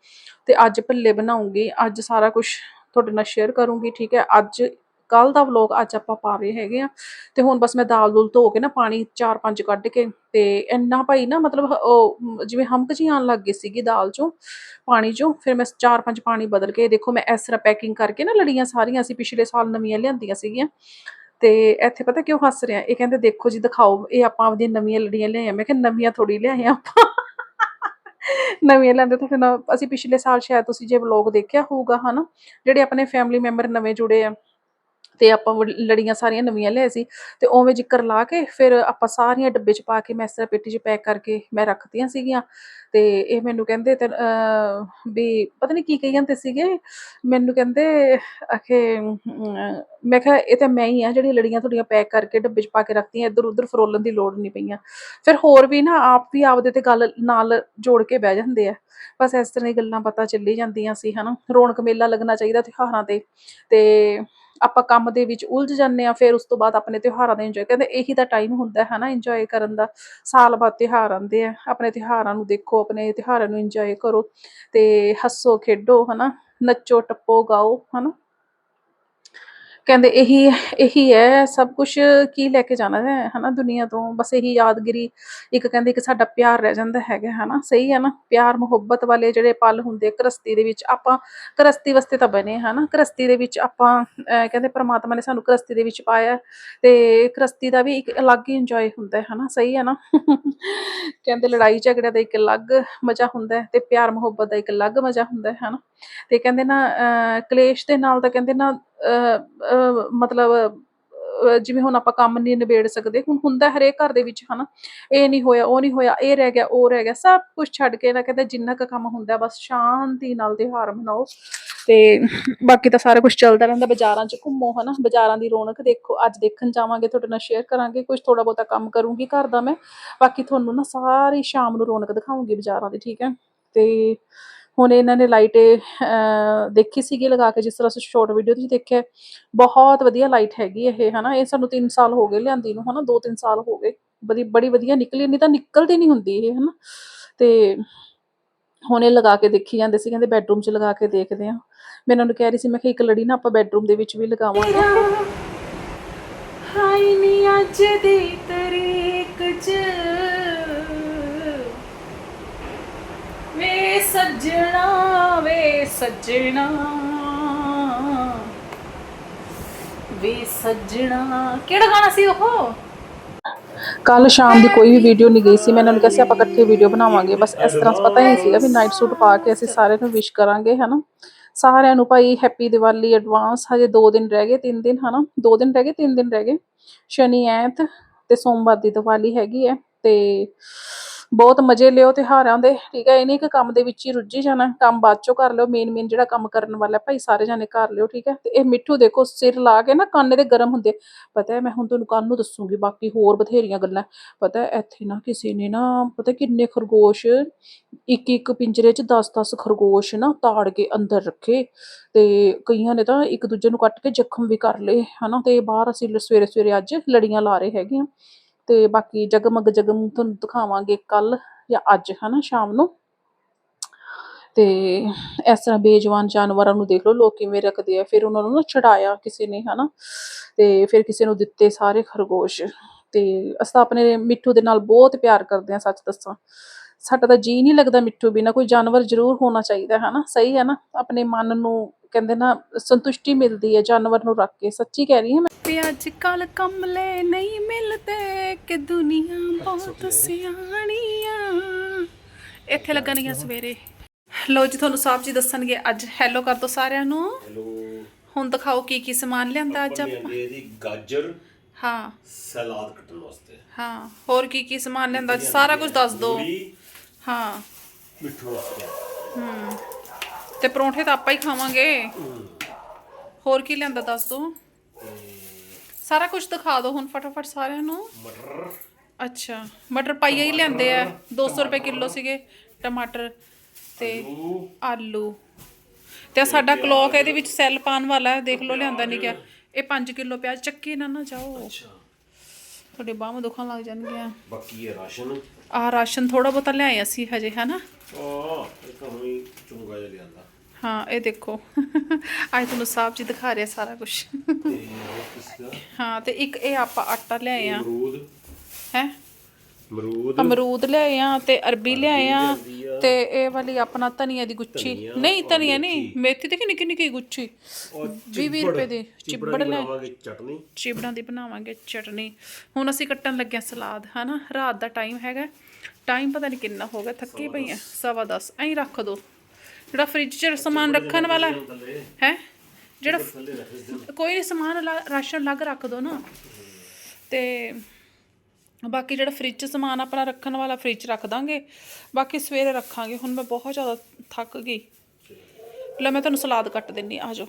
ਤੇ ਅੱਜ ਭੱਲੇ ਬਣਾਉਂਗੀ, ਅੱਜ ਸਾਰਾ ਕੁਝ ਤੁਹਾਡੇ ਨਾਲ ਸ਼ੇਅਰ ਕਰੂੰਗੀ, ਠੀਕ ਹੈ। ਅੱਜ ਕੱਲ ਦਾ ਵਲੋਗ ਅੱਜ ਆਪਾਂ ਪਾ ਰਹੇ ਹੈਗੇ ਆ ਤੇ ਹੁਣ ਬਸ ਮੈਂ ਦਾਲ ਦੂਲ ਧੋ ਕੇ ਨਾ ਪਾਣੀ ਚਾਰ ਪੰਜ ਕੱਢ ਕੇ ਤੇ ਇੰਨਾ ਭਾਈ ਨਾ ਮਤਲਬ ਉਹ ਜਿਵੇਂ ਹਮਕ ਜੀ ਆਉਣ ਲੱਗ ਗਈ ਸੀਗੀ ਦਾਲ ਚੋਂ, ਪਾਣੀ ਚੋਂ, ਫਿਰ ਮੈਂ ਚਾਰ ਪੰਜ ਪਾਣੀ ਬਦਲ ਕੇ ਦੇਖੋ ਮੈਂ ਇਸ ਤਰ੍ਹਾਂ ਪੈਕਿੰਗ ਕਰਕੇ ਨਾ ਲੜੀਆਂ ਸਾਰੀਆਂ ਅਸੀਂ ਪਿਛਲੇ ਸਾਲ ਨਵੀਆਂ ਲਿਆਂਦੀਆਂ ਸੀਗੀਆਂ। ਤੇ ਇੱਥੇ ਪਤਾ ਕਿਉਂ ਹੱਸ ਰਿਹਾ? ਇਹ ਕਹਿੰਦੇ ਦੇਖੋ ਜੀ ਦਿਖਾਓ, ਇਹ ਆਪਾਂ ਆਪਦੀਆਂ ਨਵੀਆਂ ਲੜੀਆਂ ਲਿਆਏ ਮੈਂ ਕਿਹਾ ਨਵੀਆਂ ਥੋੜੀ ਲਿਆਏ ਆਪਾਂ। ਨਵੀਆਂ ਲੈਂਦੇ ਤਾਂ ਫਿਰ ਅਸੀਂ ਪਿਛਲੇ ਸਾਲ ਸ਼ਾਇਦ ਤੁਸੀਂ ਜੇ ਵਲੋਗ ਦੇਖਿਆ ਹੋਊਗਾ ਹਨਾ, ਜਿਹੜੇ ਆਪਣੇ ਫੈਮਿਲੀ ਮੈਂਬਰ ਨਵੇਂ ਜੁੜੇ ਆ ਤੇ ਆਪਾਂ ਵ- ਲੜੀਆਂ ਸਾਰੀਆਂ ਨਵੀਆਂ ਲਿਆਏ ਸੀ ਤੇ ਉਵੇਂ ਜ਼ਿਕਰ ਲਾ ਕੇ ਫਿਰ ਆਪਾਂ ਸਾਰੀਆਂ ਡੱਬੇ 'ਚ ਪਾ ਕੇ ਮੈਂ ਇਸ ਤਰ੍ਹਾਂ ਪੇਟੀ 'ਚ ਪੈਕ ਕਰਕੇ ਮੈਂ ਰੱਖਤੀਆਂ ਸੀਗੀਆਂ। ਤੇ ਇਹ ਮੈਨੂੰ ਕਹਿੰਦੇ ਤੇ ਵੀ ਪਤਾ ਨਹੀਂ ਕੀ ਕਹੀ ਜਾਂਦੇ ਸੀਗੇ, ਮੈਨੂੰ ਕਹਿੰਦੇ, ਆਖੇ ਮੈਂ ਕਿਹਾ ਇਹ ਤਾਂ ਮੈਂ ਹੀ ਆ ਜਿਹੜੀ ਲੜੀਆਂ ਤੁਹਾਡੀਆਂ ਪੈਕ ਕਰਕੇ ਡੱਬੇ 'ਚ ਪਾ ਕੇ ਰੱਖਤੀਆਂ, ਇੱਧਰ ਉੱਧਰ ਫਰੋਲਣ ਦੀ ਲੋੜ ਨਹੀਂ ਪਈਆਂ। ਫਿਰ ਹੋਰ ਵੀ ਨਾ ਆਪ ਵੀ ਆਪਦੇ ਤੇ ਗੱਲ ਨਾਲ ਜੋੜ ਕੇ ਬਹਿ ਜਾਂਦੇ ਆ। ਬਸ ਇਸ ਤਰ੍ਹਾਂ ਦੀ ਗੱਲਾਂ ਪਤਾ ਚੱਲੀ ਜਾਂਦੀਆਂ ਸੀ, ਹਨਾ। ਰੌਣਕ ਮੇਲਾ ਲੱਗਣਾ ਚਾਹੀਦਾ ਤਿਉਹਾਰਾਂ ਤੇ। ਤੇ ਆਪਾਂ ਕੰਮ ਦੇ ਵਿੱਚ ਉਲਝ ਜਾਂਦੇ ਆ ਫਿਰ ਉਸ ਤੋਂ ਬਾਅਦ ਆਪਣੇ ਤਿਉਹਾਰਾਂ ਦਾ ਇੰਜੋਏ ਕਹਿੰਦੇ ਇਹੀ ਤਾਂ ਟਾਈਮ ਹੁੰਦਾ ਹੈ ਨਾ ਇੰਜੋਏ ਕਰਨ ਦਾ। ਸਾਲ ਬਾਅਦ ਤਿਉਹਾਰ ਆਉਂਦੇ ਆ, ਆਪਣੇ ਤਿਉਹਾਰਾਂ ਨੂੰ ਦੇਖੋ, ਆਪਣੇ ਤਿਉਹਾਰਾਂ ਨੂੰ ਇੰਜੋਏ ਕਰੋ ਤੇ ਹੱਸੋ, ਖੇਡੋ, ਹਨਾ? ਨੱਚੋ, ਟੱਪੋ, ਗਾਓ, ਹਨਾ? ਕਹਿੰਦੇ ਇਹੀ ਇਹੀ ਹੈ, ਸਭ ਕੁਝ ਕੀ ਲੈ ਕੇ ਜਾਣਾ ਹੈ, ਹਨਾ, ਦੁਨੀਆ ਤੋਂ। ਬਸ ਇਹੀ ਯਾਦਗਿਰੀ, ਇੱਕ ਕਹਿੰਦੇ ਇੱਕ ਸਾਡਾ ਪਿਆਰ ਰਹਿ ਜਾਂਦਾ ਹੈਗਾ, ਹਨਾ। ਸਹੀ ਹੈ ਨਾ, ਪਿਆਰ, ਮੁਹੱਬਤ ਵਾਲੇ ਜਿਹੜੇ ਪਲ ਹੁੰਦੇ ਗ੍ਰਸਤੀ ਦੇ ਵਿੱਚ ਆਪਾਂ ਗ੍ਰਸਤੀ ਵਾਸਤੇ ਤਾਂ ਬਣੇ, ਹਨਾ। ਗ੍ਰਸਤੀ ਦੇ ਵਿੱਚ ਆਪਾਂ ਕਹਿੰਦੇ ਪ੍ਰਮਾਤਮਾ ਨੇ ਸਾਨੂੰ ਗ੍ਰਸਤੀ ਦੇ ਵਿੱਚ ਪਾਇਆ ਤੇ ਗ੍ਰਸਤੀ ਦਾ ਵੀ ਇੱਕ ਅਲੱਗ ਹੀ ਇੰਜੋਏ ਹੁੰਦਾ ਹੈ, ਹਨਾ। ਸਹੀ ਹੈ ਨਾ। ਕਹਿੰਦੇ ਲੜਾਈ ਝਗੜੇ ਦਾ ਇੱਕ ਅਲੱਗ ਮਜ਼ਾ ਹੁੰਦਾ ਹੈ ਤੇ ਪਿਆਰ ਮੁਹੱਬਤ ਦਾ ਇੱਕ ਅਲੱਗ ਮਜ਼ਾ ਹੁੰਦਾ ਹੈ, ਹਨਾ। ਤੇ ਕਹਿੰਦੇ ਨਾ ਕਲੇਸ਼ ਦੇ ਨਾਲ ਤਾਂ ਕਹਿੰਦੇ ਨਾ ਮਤਲਬ ਜਿਵੇਂ ਹੁਣ ਆਪਾਂ ਕੰਮ ਨਹੀਂ ਨਿਬੇੜ ਸਕਦੇ, ਹੁਣ ਹੁੰਦਾ ਹਰੇਕ ਘਰ ਦੇ ਵਿੱਚ ਹਨਾ, ਇਹ ਨਹੀਂ ਹੋਇਆ, ਉਹ ਨਹੀਂ ਹੋਇਆ, ਇਹ ਰਹਿ ਗਿਆ, ਉਹ ਰਹਿ ਗਿਆ, ਸਭ ਕੁਝ ਛੱਡ ਕੇ ਨਾ ਕਹਿੰਦੇ ਜਿੰਨਾ ਕੁ ਕੰਮ ਹੁੰਦਾ ਬਸ ਸ਼ਾਂਤੀ ਨਾਲ ਤਿਉਹਾਰ ਮਨਾਓ। ਤੇ ਬਾਕੀ ਤਾਂ ਸਾਰਾ ਕੁਝ ਚੱਲਦਾ ਰਹਿੰਦਾ ਬਾਜ਼ਾਰਾਂ 'ਚ, ਘੁੰਮੋ ਹਨਾ, ਬਾਜ਼ਾਰਾਂ ਦੀ ਰੌਣਕ ਦੇਖੋ, ਅੱਜ ਦੇਖਣ ਜਾਵਾਂਗੇ, ਤੁਹਾਡੇ ਨਾਲ ਸ਼ੇਅਰ ਕਰਾਂਗੇ ਕੁਝ ਥੋੜਾ ਬਹੁਤਾ ਕੰਮ ਕਰੂੰਗੀ ਘਰ ਦਾ ਮੈਂ, ਬਾਕੀ ਤੁਹਾਨੂੰ ਨਾ ਸਾਰੀ ਸ਼ਾਮ ਨੂੰ ਰੌਣਕ ਦਿਖਾਉਂਗੀ ਬਾਜ਼ਾਰਾਂ ਦੀ, ਠੀਕ ਹੈ? ਤੇ ਹੁਣ ਇਹਨਾਂ ਨੇ ਲਾਈਟ ਦੇਖੀ ਸੀਗੀ ਲਗਾ ਕੇ, ਜਿਸ ਤਰ੍ਹਾਂ ਅਸੀਂ ਸ਼ਾਰਟ ਵੀਡੀਓ ਤੁਸੀਂ ਦੇਖਿਆ, ਬਹੁਤ ਵਧੀਆ ਲਾਈਟ ਹੈਗੀ ਇਹ, ਹਨਾ, ਇਹ ਸਾਨੂੰ 3 ਸਾਲ ਹੋ ਗਏ ਲਿਆਂਦੀ ਨੂੰ, ਹਨਾ 2-3 ਸਾਲ ਹੋ ਗਏ, ਬੜੀ ਬੜੀ ਵਧੀਆ ਨਿਕਲੀ, ਨਹੀਂ ਤਾਂ ਨਿਕਲਦੀ ਨਹੀਂ ਹੁੰਦੀ ਇਹ, ਹਨਾ, ਤੇ ਹੁਣ ਇਹ ਲਗਾ ਕੇ ਦੇਖੀ ਜਾਂਦੇ ਸੀ, ਕਹਿੰਦੇ ਬੈੱਡਰੂਮ 'ਚ ਲਗਾ ਕੇ ਦੇਖਦੇ ਆ ਮੈਂ ਉਹਨਾਂ ਨੂੰ ਕਹਿ ਰਹੀ ਸੀ, ਮੈਂ ਕਿਹਾ, ਇੱਕ ਲੜੀ ਨਾ ਆਪਾਂ ਬੈੱਡਰੂਮ ਦੇ ਵਿੱਚ ਵੀ ਲਗਾਵਾਂਗੇ। ਹਾਈ ਨੀ ਅੱਜ ਦੀ ਤਰੀਕ 'ਚ ਵੇ ਸੱਜਣਾ ਵੇ ਸੱਜਣਾ। ਵੇ ਸੱਜਣਾ। ਕਿਹੜਾ ਗਾਣਾ ਸੀ ਉਹ? ਕੱਲ ਸ਼ਾਮ ਦੀ ਕੋਈ ਵੀ ਵੀਡੀਓ ਨਹੀਂ ਗਈ ਸੀ। ਮੈਂ ਇਹਨਾਂ ਨੂੰ ਕਿਹਾ ਸੀ, ਆਪਾਂ ਇਕੱਠੇ ਵੀਡੀਓ ਬਣਾਵਾਂਗੇ। ਬਸ ਇਸ ਤਰ੍ਹਾਂ ਪਤਾ ਹੀ ਨਹੀਂ ਸੀਗਾ ਵੀ ਨਾਈਟ ਸੂਟ ਪਾ ਕੇ ਅਸੀਂ ਸਾਰਿਆਂ ਨੂੰ ਵਿਸ਼ ਕਰਾਂਗੇ, ਹਨਾ? ਸਾਰਿਆਂ ਨੂੰ ਭਾਈ ਹੈਪੀ ਦੀਵਾਲੀ ਐਡਵਾਂਸ ਹਜੇ 2 ਦਿਨ ਰਹਿ ਗਏ 3 ਦਿਨ, ਹਨਾ? 2 ਦਿਨ ਰਹਿ ਗਏ 3 ਦਿਨ ਰਹਿ ਗਏ। ਸ਼ਨੀ, ਐਤ ਤੇ ਸੋਮਵਾਰ ਦੀ ਦੀਵਾਲੀ ਹੈਗੀ ਹੈ ਤੇ ਬਹੁਤ ਮਜ਼ੇ ਲਿਓ ਤਿਉਹਾਰਾਂ ਦੇ, ਠੀਕ ਹੈ, ਇਹ ਨਹੀਂ ਕਿ ਕੰਮ ਦੇ ਵਿੱਚ ਹੀ ਰੁੱਝੀ ਜਾਣਾ, ਕੰਮ ਬਾਅਦ ਚੋਂ ਕਰ ਲਿਓ ਮੇਨ ਮੇਨ ਜਿਹੜਾ ਕੰਮ ਕਰਨ ਵਾਲਾ ਭਾਈ ਸਾਰੇ ਜਾਣੇ ਕਰ ਲਿਓ, ਠੀਕ ਹੈ, ਤੇ ਇਹ ਮਿੱਠੂ ਦੇਖੋ ਸਿਰ ਲਾ ਕੇ ਨਾ ਕੰਨ ਦੇ ਗਰਮ ਹੁੰਦੇ, ਪਤਾ ਹੈ, ਮੈਂ ਹੁਣ ਤੁਹਾਨੂੰ ਕੱਲ ਨੂੰ ਦੱਸੂਗੀ, ਬਾਕੀ ਹੋਰ ਬਥੇਰੀਆਂ ਗੱਲਾਂ, ਪਤਾ ਇੱਥੇ ਨਾ ਕਿਸੇ ਨੇ ਨਾ ਪਤਾ ਕਿੰਨੇ ਖਰਗੋਸ਼ ਇੱਕ ਇੱਕ ਪਿੰਜਰੇ 'ਚ 10-10 ਖਰਗੋਸ਼ ਨਾ ਤਾੜ ਕੇ ਅੰਦਰ ਰੱਖੇ, ਤੇ ਕਈਆਂ ਨੇ ਤਾਂ ਇੱਕ ਦੂਜੇ ਨੂੰ ਕੱਟ ਕੇ ਜ਼ਖਮ ਵੀ ਕਰ ਲਏ, ਹਨਾ, ਤੇ ਬਾਹਰ ਅਸੀਂ ਸਵੇਰੇ ਸਵੇਰੇ ਅੱਜ ਲੜੀਆਂ ਲਾ ਰਹੇ ਹੈਗੇ ਆ ਤੇ ਬਾਕੀ ਜਗਮਗ ਜਗਮ ਤੁਹਾਨੂੰ ਦਿਖਾਵਾਂਗੇ ਕੱਲ ਜਾਂ ਅੱਜ, ਹਨਾ, ਸ਼ਾਮ ਨੂੰ। ਤੇ ਇਸ ਤਰ੍ਹਾਂ ਬੇਜਵਾਨ ਜਾਨਵਰਾਂ ਨੂੰ ਦੇਖ ਲਓ, ਲੋਕ ਕਿਵੇਂ ਰੱਖਦੇ ਆ। ਫਿਰ ਉਹਨਾਂ ਨੂੰ ਨਾ ਛਡਾਇਆ ਕਿਸੇ ਨੇ, ਹਨਾ। ਤੇ ਫਿਰ ਕਿਸੇ ਨੂੰ ਦਿੱਤੇ ਸਾਰੇ ਖਰਗੋਸ਼। ਤੇ ਅਸੀਂ ਤਾਂ ਆਪਣੇ ਮਿੱਠੂ ਦੇ ਨਾਲ ਬਹੁਤ ਪਿਆਰ ਕਰਦੇ ਆ ਸੱਚ ਦੱਸਾਂ। ਸਾਡਾ ਤਾਂ ਜੀ ਨਹੀਂ ਲੱਗਦਾ ਮਿੱਠੂ ਬਿਨਾ। ਕੋਈ ਜਾਨਵਰ ਜ਼ਰੂਰ ਹੋਣਾ ਚਾਹੀਦਾ ਹੈ ਨਾ ਸਹੀ ਹੈ ਨਾ, ਆਪਣੇ ਮਨ ਨੂੰ ਕਹਿੰਦੇ ਨਾ ਸੰਤੁਸ਼ਟੀ ਮਿਲਦੀ ਹੈ ਜਾਨਵਰ ਨੂੰ ਰੱਖ ਕੇ ਸੱਚੀ ਕਹਿ ਰਹੀ ਹਾਂ ਮੈਂ। ਤੇ ਅੱਜ ਕੱਲ ਕਮਲੇ ਨਹੀਂ ਮਿਲਦੇ ਕਿ ਦੁਨੀਆ ਬਹੁਤ ਸਿਆਣੀਆਂ। ਇੱਥੇ ਲੱਗਣਗੀਆਂ ਸਵੇਰੇ। ਲੋ ਜੀ ਤੁਹਾਨੂੰ ਸਾਹਿਬ ਜੀ ਦੱਸਣਗੇ ਅੱਜ। ਹੈਲੋ ਕਰ ਦੋ ਸਾਰਿਆਂ ਨੂੰ। ਹੈਲੋ ਹੁਣ ਦਿਖਾਓ ਕੀ ਕੀ ਸਮਾਨ ਲਿਆਂਦਾ ਅੱਜ ਆਪਾਂ ਇਹਦੀ ਗਾਜਰ। ਹਾਂ। ਸਲਾਦ ਕੱਟਣ ਵਾਸਤੇ। ਹਾਂ ਹੋਰ ਕੀ ਕੀ ਸਮਾਨ ਲਿਆਂਦਾ ਅੱਜ? ਸਾਰਾ ਕੁਝ ਦੱਸ ਦੋ ਹਾਂ। ਮਿੱਠੂ ਵਾਸਤੇ। ਹੂੰ। ਤੇ ਪਰੌਂਠੇ ਤਾਂ ਆਪਾਂ ਹੀ ਖਾਵਾਂਗੇ। ਹੋਰ ਕੀ ਲਿਆਂਦਾ ਦੱਸ ਦੋ ਸਾਰਾ ਕੁਝ ਦਿਖਾ ਦਿਓ ਹੁਣ ਫਟਾਫਟ ਸਾਰਿਆਂ ਨੂੰ। ਮਟਰ ਅੱਛਾ ਮਟਰ ਪਾਈਆ ਹੀ ਲਿਆਂਦੇ ਆ। 200 ਰੁਪਏ ਕਿਲੋ ਸੀਗੇ ਟਮਾਟਰ ਤੇ ਆਲੂ। ਤੇ ਸਾਡਾ ਕਲੌਕ ਇਹਦੇ ਵਿੱਚ ਸੈੱਲ ਪਾਉਣ ਵਾਲਾ ਹੈ ਦੇਖ ਲਓ ਲਿਆਂਦਾ ਨਹੀਂ ਗਿਆ। ਇਹ 5 ਕਿਲੋ ਪਿਆਜ਼ ਚੱਕੀ ਨਾ ਨਾ ਜਾਓ। ਅੱਛਾ। ਤੁਹਾਡੇ ਬਾਹਾਂ ਦੁਖਣ ਲੱਗ ਜਾਣਗੀਆਂ। ਬਾਕੀ ਇਹ ਰਾਸ਼ਨ? ਆਹ ਰਾਸ਼ਨ ਥੋੜਾ ਬਹੁਤਾ ਲਿਆਏ ਅਸੀਂ ਹਜੇ ਹਨਾ? ਆ ਇੱਕ ਹੁਣੀ ਚੁੰਗਾ ਜਿਹਾ ਲਿਆਂਦਾ। ਹਾਂ ਇਹ ਦੇਖੋ। ਅੱਜ ਤੁਹਾਨੂੰ ਸਾਹਿਬ ਜੀ ਦਿਖਾ ਰਿਹਾ ਸਾਰਾ ਕੁਝ ਹਾਂ ਤੇ ਇੱਕ ਇਹ ਆਪਾਂ ਆਟਾ ਲਿਆਏ ਆ। ਅਮਰੂਦ। ਹੈ? ਅਮਰੂਦ। ਅਮਰੂਦ ਲਿਆਏ ਆ ਤੇ ਅਰਬੀ ਲਿਆਏ ਆ। ਤੇ ਇਹ ਵਾਲੀ ਆਪਣਾ ਧਨੀਆ ਦੀ ਗੁੱਛੀ। ਨਹੀਂ ਧਨੀਆ ਨਹੀਂ ਮੇਥੀ। ਤੇ ਕਿੰਨੀ ਕਿੰਨੀ ਕੀ ਗੁੱਛੀ? ਔਰ 20 20 ਰੁਪਏ ਦੀ। ਚਿਬੜ ਲੈ। ਚਟਨੀ। ਚਿਬੜਾਂ ਦੀ ਬਣਾਵਾਂਗੇ ਚਟਨੀ। ਹੁਣ ਅਸੀਂ ਕੱਟਣ ਲੱਗਿਆ ਸਲਾਦ ਹਨਾ? ਰਾਤ ਦਾ ਟਾਈਮ ਹੈਗਾ। ਟਾਈਮ ਪਤਾ ਨਹੀਂ ਕਿੰਨਾ ਹੋ ਗਿਆ ਥੱਕੀ ਪਈ ਆ। ਸਵਾ ਦਸ। ਐਂ ਰੱਖ ਦੋ। ਜਿਹੜਾ ਫ੍ਰਿਜ 'ਚ ਸਮਾਨ ਰੱਖਣ ਵਾਲਾ ਹੈ? ਜਿਹੜਾ ਕੋਈ ਨਹੀਂ ਸਮਾਨ ਰਾਸ਼ਨ ਅਲੱਗ ਰੱਖ ਦੋ ਨਾ। ਤੇ ਬਾਕੀ ਜਿਹੜਾ ਫ੍ਰਿਜ 'ਚ ਸਮਾਨ ਆਪਣਾ ਰੱਖਣ ਵਾਲਾ ਫ੍ਰਿਜ ਰੱਖ ਦਾਂਗੇ। ਬਾਕੀ ਸਵੇਰੇ ਰੱਖਾਂਗੇ। ਹੁਣ ਮੈਂ ਬਹੁਤ ਜ਼ਿਆਦਾ ਥੱਕ ਗਈ। ਲੈ ਮੈਂ ਤੁਹਾਨੂੰ ਸਲਾਦ ਕੱਟ ਦਿੰਨੀ ਆ ਜਾਓ।